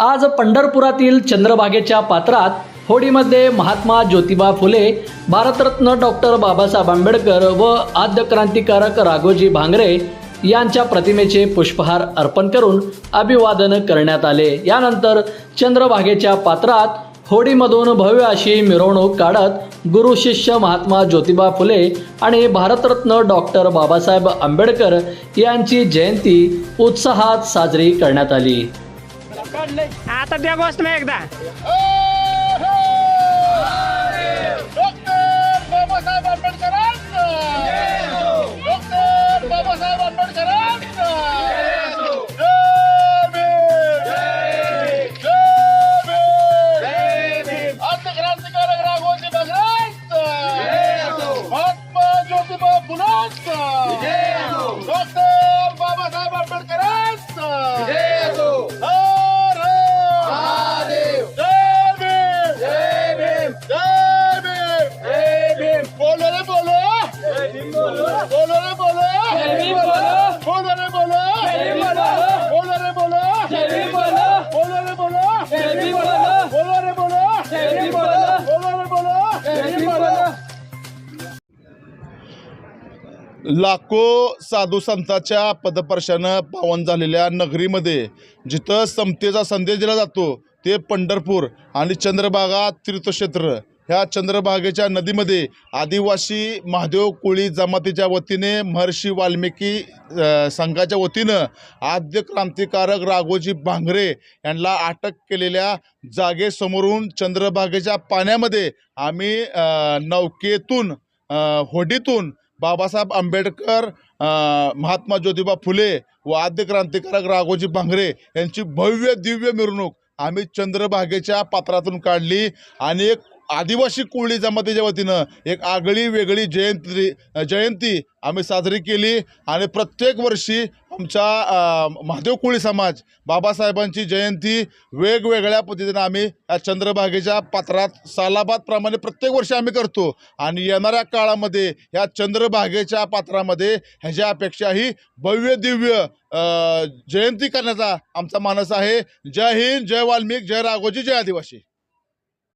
आज पंढरपुरातील चंद्रभागेच्या पात्रात होडीमध्ये महात्मा ज्योतिबा फुले भारतरत्न डॉक्टर बाबासाहेब आंबेडकर व आद्य क्रांतिकारक राघोजी भांगरे यांच्या प्रतिमेचे पुष्पहार अर्पण करून अभिवादन करण्यात आले. यानंतर चंद्रभागेच्या पात्रात होडीमधून भव्य अशी मिरवणूक काढत गुरु शिष्य महात्मा ज्योतिबा फुले आणि भारतरत्न डॉक्टर बाबासाहेब आंबेडकर यांची जयंती उत्साहात साजरी करण्यात आली. आता त्या गोष्ट नाही एकदा. डॉक्टर लाखो साधू संतांच्या पदपर्शानं पावन झालेल्या नगरीमध्ये जिथं समतेचा संदेश दिला जातो ते पंढरपूर आणि चंद्रभागा तीर्थक्षेत्र. ह्या चंद्रभागेच्या नदीमध्ये आदिवासी महादेव कोळी जमातीच्या वतीने महर्षी वाल्मिकी संघाच्या वतीनं आद्य क्रांतिकारक राघोजी भांगरे यांना अटक केलेल्या जागेसमोरून चंद्रभागेच्या पाण्यामध्ये आम्ही नौकेतून होडीतून बाबासाहेब आंबेडकर महात्मा ज्योतिबा फुले व आद्य क्रांतिकारक राघोजी भांगरे यांची भव्य दिव्य मिरवणूक आम्ही चंद्रभागेच्या पात्रातून काढली आणि एक आदिवासी कोळी जमातीच्या वतीनं एक आगळी वेगळी जयंती जयंती आम्ही साजरी केली आणि प्रत्येक वर्षी आमच्या महादेव कोळी समाज बाबासाहेबांची जयंती वेगवेगळ्या पद्धतीनं आम्ही या चंद्रभागेच्या पात्रात सालाबादप्रमाणे प्रत्येक वर्षी आम्ही करतो. आणि येणाऱ्या काळामध्ये या चंद्रभागेच्या पात्रामध्ये ह्याच्यापेक्षाही भव्य दिव्य जयंती करण्याचा आमचा मानस आहे. जय हिंद जय वाल्मिक जय राघोजी जय आदिवासी.